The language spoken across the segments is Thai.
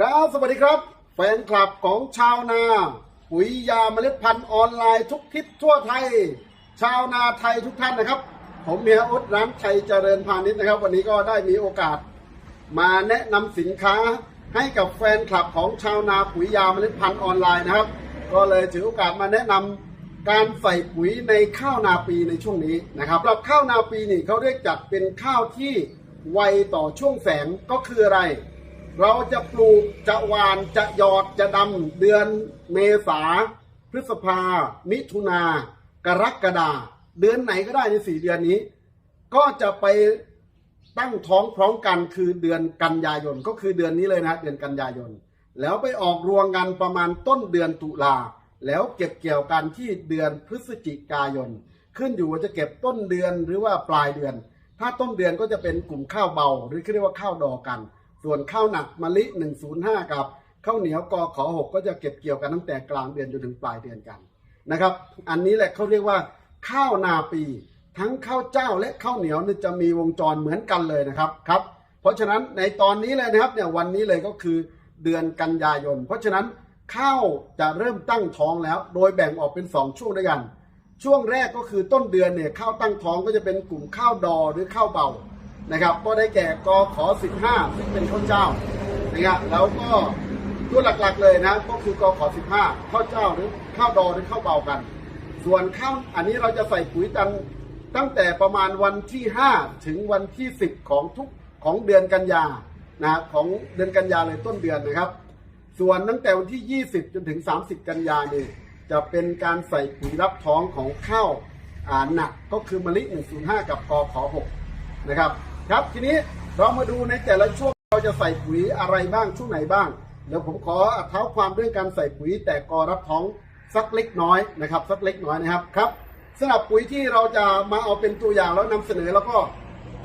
ครับ สวัสดีครับ แฟนคลับของชาวนา ปุ๋ยยาเมล็ดพันธุ์ออนไลน์ทุกทิศทั่วไทย ชาวนาไทยทุกท่านนะครับ ผมเมียอุดร้านไทยเจริญพาณิชย์นะครับ วันนี้ก็ได้มีโอกาส มาแนะนำสินค้าให้กับแฟนคลับของชาวนาปุ๋ยยาเมล็ดพันธุ์ออนไลน์นะครับ ก็เลยถือโอกาสมาแนะนำการใส่ปุ๋ยในข้าวนาปีในช่วงนี้นะครับสำหรับข้าวนาปีนี่เขาเรียกจัดเป็นข้าวที่ไวต่อช่วงแสงก็คืออะไร เราจะปลูกจะหวานจะหยอดจะดำเดือนเมษา พฤษภา มิถุนา กรกฎาเดือนไหนก็ได้ในสี่เดือนนี้ ก็จะไปตั้งท้องพร้อมกันคือเดือนกันยายนก็คือเดือนนี้เลยนะเดือนกันยายน แล้วไปออกรวงกันประมาณต้นเดือนตุลาแล้วเก็บเกี่ยวกันที่เดือนพฤศจิกายน ขึ้นอยู่ว่าจะเก็บต้นเดือนหรือว่าปลายเดือน ถ้าต้นเดือนก็จะเป็นกลุ่มข้าวเบา หรือเรียกว่าข้าวดอกัน ส่วนข้าวหนักมะลิ 105 กับข้าวเหนียวกอขอ6ก็จะเก็บเกี่ยวกันตั้งแต่กลางเดือนจนถึงปลายเดือนกันนะครับ อันนี้แหละเขาเรียกว่าข้าวนาปี ทั้งข้าวเจ้าและข้าวเหนียวนี่จะมีวงจรเหมือนกันเลยนะครับครับ เพราะฉะนั้นในตอนนี้เลยนะครับเนี่ยวันนี้เลยก็คือเดือนกันยายน เพราะฉะนั้นข้าวจะเริ่มตั้งท้องแล้ว โดยแบ่งออกเป็น 2 ช่วงด้วยกัน ช่วงแรกก็คือต้นเดือนเนี่ยข้าวตั้งท้องก็จะเป็นกลุ่มข้าวดอหรือข้าวเบา นะครับ ก็ได้แก่กอขอ15 ซึ่งเป็นข้าวเจ้านะครับแล้วก็ตัวหลักๆเลยนะก็คือกอขอ15ข้าวเจ้าหรือข้าวดอหรือข้าวเบากัน ส่วนข้าวอันนี้เราจะใส่ปุ๋ยตันตั้งแต่ประมาณวันที่ 5 ถึงวันที่ 10 ของทุกของเดือนกันยานะของเดือนกันยาเลยต้นเดือนนะครับ ส่วนตั้งแต่วันที่ 20 จนถึง 30 กันยานี่จะเป็นการใส่ปุ๋ยรับท้องของข้าวหนักก็คือมะลิ 105 กับกอขอ6นะครับ ครับทีนี้เรามาดูในแต่ละช่วงเราจะใส่ปุ๋ยอะไรบ้างช่วงไหนบ้างเดี๋ยวผมขอเท้าความเรื่องการใส่ปุ๋ยแต่กอรับท้องสักเล็กน้อยนะครับ สักเล็กน้อยนะครับครับสำหรับปุ๋ยที่เราจะมาเอาเป็นตัวอย่างแล้วนำเสนอแล้วก็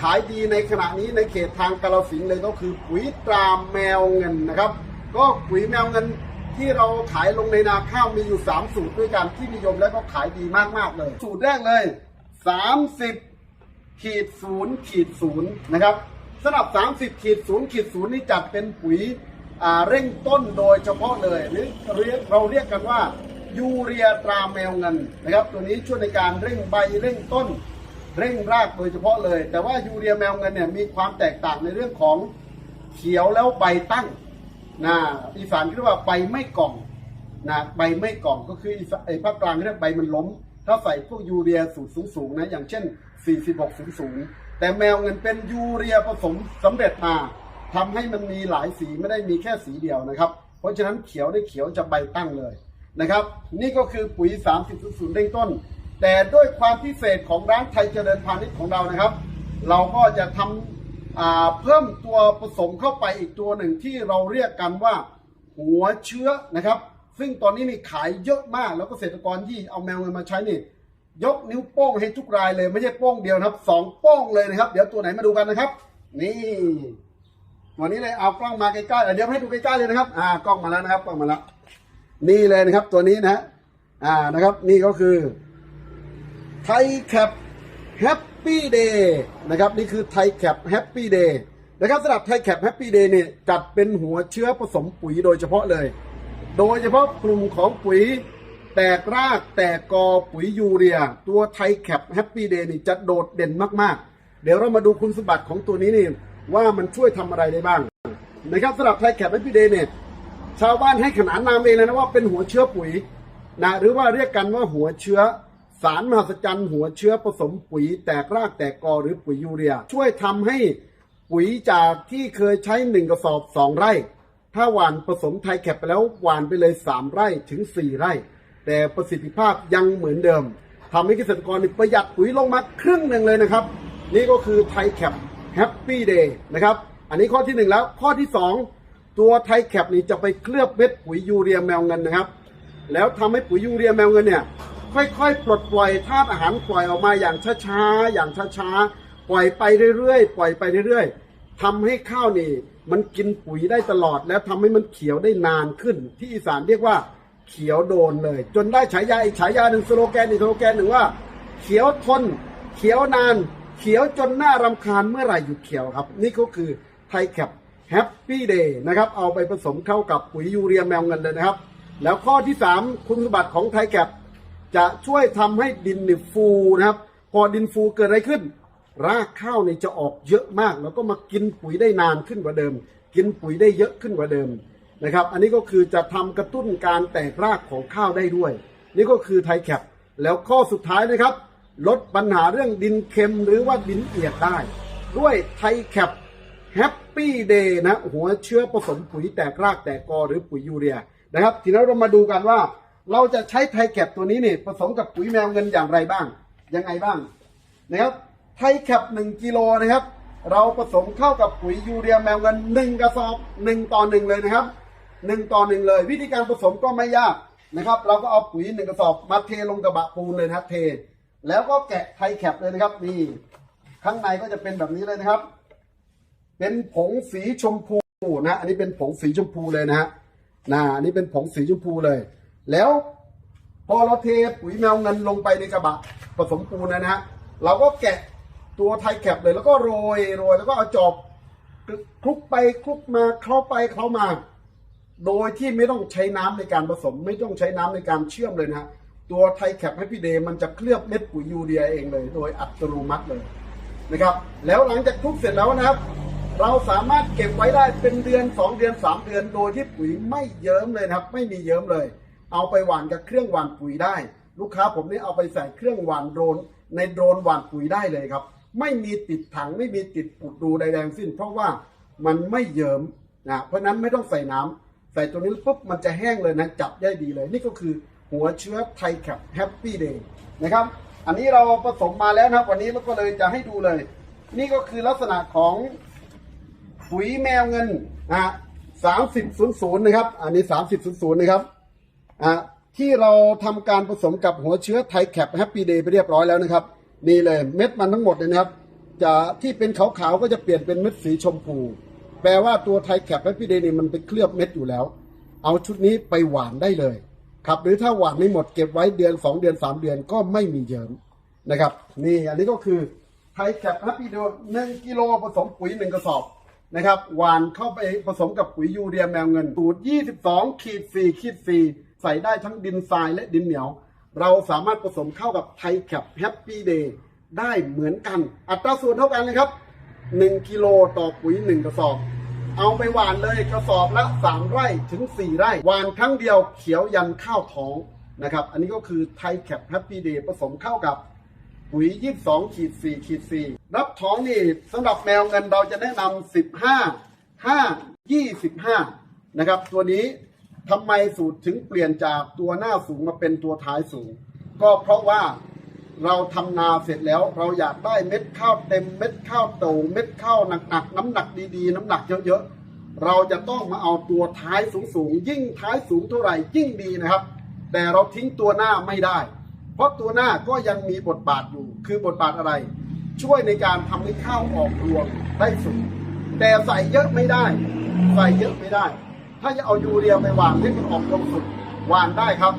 ขายดีในขณะนี้ในเขตทางกาลสินธุ์เลยก็คือปุ๋ยตรามแมวเงินนะครับ ก็ปุ๋ยแมวเงินที่เราขายลงในนาข้าวมีอยู่ 3 สูตรด้วยกันที่นิยมและก็ขายดีมากๆเลย สูตรแรกเลย 30 ขีดศูนย์ขีดศูนย์นะครับสำหรับ 30ขีดศูนย์ขีดศูนย์นี่จัดเป็นปุ๋ยเร่งต้นโดยเฉพาะเลย หรือเรียกเราเรียกกันว่ายูเรียตราแมวเงินนะครับ ตัวนี้ช่วยในการเร่งใบเร่งต้น เร่งรากโดยเฉพาะเลย แต่ว่ายูเรียแมวเงินเนี่ยมีความแตกต่างในเรื่องของเขียวแล้วใบตั้งนะอีสานเรียกว่าใบไม่กล่องนะใบไม่กล่องก็คือไอ้ภาคกลางเรียกใบมันล้ม ถ้าใส่พวกยูเรียสูตรสูงๆนะอย่างเช่น 4600 แต่แมวเงินเป็นยูเรียผสมสำเร็จมาทำให้มันมีหลายสีไม่ได้มีแค่สีเดียวนะครับ เพราะฉะนั้นเขียวได้เขียวจะใบตั้งเลยนะครับ นี่ก็คือปุ๋ย 3000เร่งต้น แต่ด้วยความพิเศษของร้านไทยเจริญพาณิชย์ของเรานะครับ เราก็จะทำอ่าเพิ่มตัวผสมเข้าไปอีกตัวหนึ่งที่เราเรียกกันว่าหัวเชื้อนะครับ ซึ่งตอนนี้มีขายเยอะมากแล้วก็เกษตรกรที่เอาแมวเงินมาใช้นี่ ยกนิ้วโป้งให้ทุกรายเลย ไม่ใช่โป้งเดียวนะครับสองโป้งเลยนะครับ เดี๋ยวตัวไหนมาดูกันนะครับ นี่ตัวนี้เลยเอากล้องมาใกล้ๆอะเดี๋ยวให้ดูใกล้ๆเลยนะครับ อ่ากล้องมาแล้วนะครับกล้องมาแล้วนี่เลยนะครับ ตัวนี้นะฮะอ่านะครับ นี่ก็คือไทยแคปแฮปปี้เดย์นะครับ นี่คือไทยแคปแฮปปี้เดย์นะครับสำหรับไทยแคปแฮปปี้เดย์เนี่ยจัดเป็นหัวเชื้อผสมปุ๋ยโดยเฉพาะเลย โดยเฉพาะกลุ่มของปุ๋ย แตกรากแตกกอปุ๋ยยูเรีย ตัวไทยแคปแฮปปี้เดย์นี่จะโดดเด่นมากๆ เดี๋ยวเรามาดูคุณสมบัติของตัวนี้นี่ว่ามันช่วยทำอะไรได้บ้างนะครับสำหรับไทยแคปแฮปปี้เดย์เนี่ยชาวบ้านให้ขนานนามเองเลยนะว่าเป็นหัวเชื้อปุ๋ยนะหรือว่าเรียกกันว่าหัวเชื้อสารมหัศจรรย์หัวเชื้อผสมปุ๋ย แตกรากแตกกอหรือปุ๋ยยูเรีย ช่วยทำให้ปุ๋ยจากที่เคยใช้หนึ่งกระสอบสองไร่ ถ้าหว่านผสมไทยแคปไปแล้วหว่านไปเลยสามไร่ถึงสี่ไร่ แต่ประสิทธิภาพยังเหมือนเดิมทำให้เกษตรกรประหยัดปุ๋ยลงมาครึ่งหนึ่งเลยนะครับ นี่ก็คือไทแคปแฮปปี้เดย์นะครับ อันนี้ข้อที่หนึ่งแล้วข้อที่สองตัวไทแคปนี่จะไปเคลือบเม็ดปุ๋ยยูเรียแมวเงินนะครับ แล้วทำให้ปุ๋ยยูเรียแมวเงินเนี่ยค่อยๆ ปลดปล่อยธาตุอาหารปล่อยออกมาอย่างช้าๆ อย่างช้าๆ ปล่อยไปเรื่อยๆ ปล่อยไปเรื่อยๆทำให้ข้าวนี่ มันกินปุ๋ยได้ตลอด แล้วทำให้มันเขียวได้นานขึ้น ที่อีสานเรียกว่า เขียวโดนเลย จนได้ฉายาอีกฉายาหนึ่งสโลแกนอีกสโลแกนหนึ่งว่า เขียวทน เขียวนาน เขียวจนหน่ารำคาญเมื่อไหร่หยุดเขียวครับ นี่ก็คือไทยแคป Happy Day นะครับเอาไปผสมเข้ากับปุ๋ยยูเรียแมวเงินเลยนะครับ แล้วข้อที่ 3 คุณสมบัติของไทแคปจะช่วยทำให้ดินเนี่ยฟูนะครับ พอดินฟูเกิดอะไรขึ้น รากข้าวเนี่ยจะออกเยอะมาก แล้วก็มากินปุ๋ยได้นานขึ้นกว่าเดิม กินปุ๋ยได้เยอะขึ้นกว่าเดิม นะครับ อันนี้ก็คือจะทำกระตุ้นการแตกรากของข้าวได้ด้วย นี่ก็คือไทแคปแล้วข้อสุดท้ายนะครับ ลดปัญหาเรื่องดินเค็มหรือว่าดินเอียดได้ ด้วยไทแคปแฮปปี้เดย์นะหัวเชื้อผสมปุ๋ยแตกรากแตกกอหรือปุ๋ยยูเรียนะครับ ทีนี้เรามาดูกันว่า เราจะใช้ไทแคปตัวนี้เนี่ยผสมกับปุ๋ยแมวเงินอย่างไรบ้าง ยังไงบ้างนะครับไทแคปหนึ่งกิโลนะครับ เราผสมเข้ากับปุ๋ยยูเรียแมวเงินหนึ่งกระสอบหนึ่งต่อหนึ่งเลยนะครับ หนึ่งต่อหนึ่งเลย วิธีการผสมก็ไม่ยากนะครับ เราก็เอาปุ๋ยหนึ่งกระสอบมาเทลงกระบะปูนเลยนะครับเท แล้วก็แกะไทยแคปเลยนะครับนี่ข้างในก็จะเป็นแบบนี้เลยนะครับ เป็นผงสีชมพูนะ อันนี้เป็นผงสีชมพูเลยนะฮะนะอันนี้เป็นผงสีชมพูเลย แล้วพอเราเทปุ๋ยแมวเงินลงไปในกระบะผสมปูนนะฮะเราก็แกะตัวไทยแคปเลยแล้วก็โรยโรยแล้วก็เอาจอบคลุกไปคลุกมาเข้าไปเข้ามา โดยที่ไม่ต้องใช้น้ำในการผสม ไม่ต้องใช้น้ำในการเชื่อมเลยนะตัวไทแคปให้พี่เดย์มันจะเคลือบเม็ดปุ๋ยยูเรียเองเลย โดยอัตโนมัติเลยนะครับ แล้วหลังจากคลุกเสร็จแล้วนะครับ เราสามารถเก็บไว้ได้เป็นเดือน 2 เดือน 3 เดือน โดยที่ปุ๋ยไม่เยิ้มเลยนะครับ ไม่มีเยิ้มเลย เอาไปหว่านกับเครื่องหว่านปุ๋ยได้ ลูกค้าผมนี่เอาไปใส่เครื่องหว่านโดรน ในโดรนหว่านปุ๋ยได้เลยครับ ไม่มีติดถังไม่มีติดปุดดูใดๆทั้งสิ้น เพราะว่ามันไม่เยิ้มนะเพราะนั้นไม่ต้องใส่น้ำใส่ตัวนี้ปุ๊บมันจะแห้งเลยนะจับได้ดีเลย นี่ก็คือหัวเชื้อไทแคปแฮปปี้เดย์นะครับ อันนี้เราผสมมาแล้วนะวันนี้เราก็เลยจะให้ดูเลย นี่ก็คือลักษณะของปุ๋ยแมวเงินนะสามสิบศูนย์ศูนย์นะครับ อันนี้สามสิบศูนย์ศูนย์นะครับอะที่เราทำการผสมกับหัวเชื้อไทแคปแฮปปี้เดย์ไปเรียบร้อยแล้วนะครับ นี่เลยเม็ดมันทั้งหมดเลยนะครับจะที่เป็นขาวๆก็จะเปลี่ยนเป็นเม็ดสีชมพู แปลว่าตัวไทยแคปแฮปปี้เดย์นี่มันเป็นเคลือบเม็ดอยู่แล้ว เอาชุดนี้ไปหวานได้เลยครับหรือถ้าหวานไม่หมดเก็บไว้เดือน 2 เดือน 3 เดือนก็ไม่มีเยิมนะครับ นี่อันนี้ก็คือไทยแคปแฮปปี้เดย์หนึ่งกิโลผสมปุ๋ยหนึ่งกระสอบนะครับหวานเข้าไปผสมกับปุ๋ยยูเรียแมวเงินสูตร 22ขีด4ขีด4ใส่ได้ทั้งดินทรายและดินเหนียว เราสามารถผสมเข้ากับไทยแคปแฮปปี้เดย์ได้เหมือนกัน อัตราส่วนเท่ากันเลยครับ 1กิโลต่อปุ๋ย 1 กระสอบ เอาไปหวานเลยกระสอบละ 3 ไร่ถึง 4 ไร่หวานครั้งเดียวเขียวยันข้าวท้องนะครับ อันนี้ก็คือไทแคปแฮปปี้เดย์ผสมเข้ากับปุ๋ย 22ขีด4ขีด4รับท้องนี่สำหรับแมวเงินเราจะแนะนำ15 5 25 นะครับ ตัวนี้ทำไมสูตรถึงเปลี่ยนจากตัวหน้าสูงมาเป็นตัวท้ายสูง ก็เพราะว่า เราทำนาเสร็จแล้วเราอยากได้เม็ดข้าวเต็มเม็ดข้าวโตเม็ดข้าวหนักๆน้ำหนักดีๆ น้ำหนักเยอะๆเราจะต้องมาเอาตัวท้ายสูงๆยิ่งท้ายสูงเท่าไหร่ยิ่งดีนะครับ แต่เราทิ้งตัวหน้าไม่ได้ เพราะตัวหน้าก็ยังมีบทบาทอยู่ คือบทบาทอะไร ช่วยในการทำให้ข้าวออกรวงได้สูงแต่ใส่เยอะไม่ได้ใส่เยอะไม่ได้ ถ้าจะเอายูเรียไปวานให้มันออกรวงสุดวานได้ครับ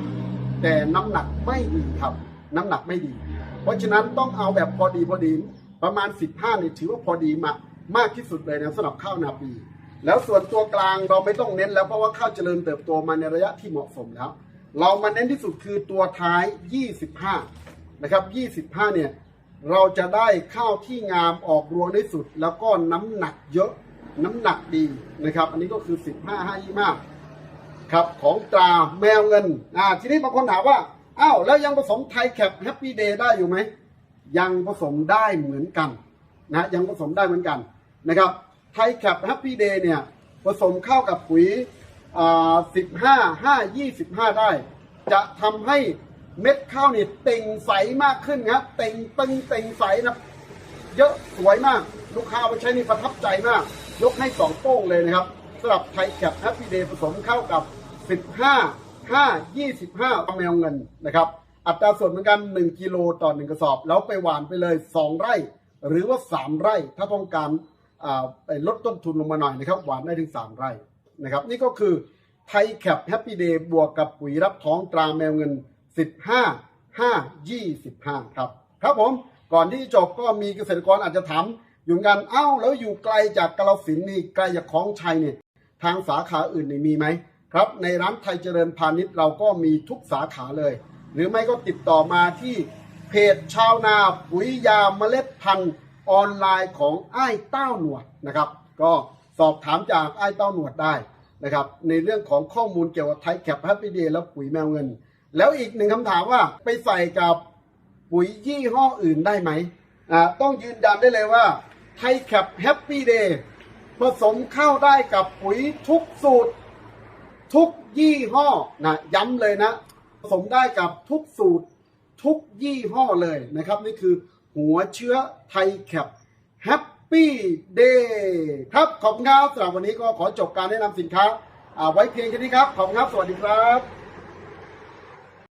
แต่น้ำหนักไม่ดีครับ น้ำหนักไม่ดี เพราะฉะนั้นต้องเอาแบบพอดีพอดีประมาณ 15นี่ถือว่าพอดีมามากที่สุดเลยนะสำหรับข้าวนาปี แล้วส่วนตัวกลางเราไม่ต้องเน้นแล้วเพราะว่าข้าวเจริญเติบโตมาในระยะที่เหมาะสมแล้ว เรามาเน้นที่สุดคือตัวท้าย 25 นะครับ 25 เนี่ยเราจะได้ข้าวที่งามออกรวงได้สุด แล้วก็น้ำหนักเยอะน้ำหนักดีนะครับ อันนี้ก็คือ 15 5 25ครับของตราแมวเงินอ่าทีนี้บางคนถามว่า อ้าวแล้วยังผสมไทยแคปแฮปปี้เดย์ได้อยู่ไหม ยังผสมได้เหมือนกันนะยังผสมได้เหมือนกันนะครับไทยแคปแฮปปี้เดย์เนี่ยผสมเข้ากับปุ๋ยอ่า15 5 25ได้ จะทำให้เม็ดข้าวเนี่ยเต่งใสมากขึ้นครับเต่งตึงเต่งใสนะเยอะสวยมาก ลูกค้าเอาไปใช้นี่ประทับใจมาก ยกให้สองโป้งเลยนะครับสำหรับไทยแคปแฮปปี้เดย์ผสมเข้ากับ15 5 25แมวเงินนะครับ อัตราส่วนเหมือนกัน 1 กิโลต่อ 1 กระสอบ แล้วไปหวานไปเลย 2 ไร่ หรือว่า 3 ไร่ ถ้าต้องการไปลดต้นทุนลงมาหน่อยนะครับ หวานได้ถึง 3 ไร่นะครับ นี่ก็คือไทยแคปแฮปปี้เดย์บวกกับปุ๋ยรับท้องตราแมวเงิน 15 5 25 ครับ ครับผมก่อนที่จบก็มีเกษตรกรอาจจะถามอยู่กันเอ้า แล้วอยู่ไกลจากกาลสินนี่ไกลจากคลองชัยเนี่ยทางสาขาอื่นนี่มีไหม ครับในร้านไทยเจริญพาณิชย์เราก็มีทุกสาขาเลย หรือไม่ก็ติดต่อมาที่เพจชาวนาปุ๋ยยาเมล็ดพันธุ์ออนไลน์ของไอ้เต้าหนวดนะครับ ก็สอบถามจากไอ้เต้าหนวดได้นะครับในเรื่องของข้อมูลเกี่ยวกับไทยแคปแฮปปี้เดย์และปุ๋ยแมวเงิน แล้วอีกหนึ่งคำถามว่าไปใส่กับปุ๋ยยี่ห้ออื่นได้ไหมอ่าต้องยืนยันได้เลยว่าไทยแคปแฮปปี้เดย์ผสมเข้าได้กับปุ๋ยทุกสูตร ทุกยี่ห้อนะย้ำเลยนะผสมได้กับทุกสูตรทุกยี่ห้อเลยนะครับ นี่คือหัวเชื้อไทยแคปแฮปปี้เดย์ครับ ขอบคุณครับสำหรับวันนี้ก็ขอจบการแนะนำสินค้าอ่าไว้เพียงแค่นี้ครับ ขอบคุณครับ สวัสดีครับ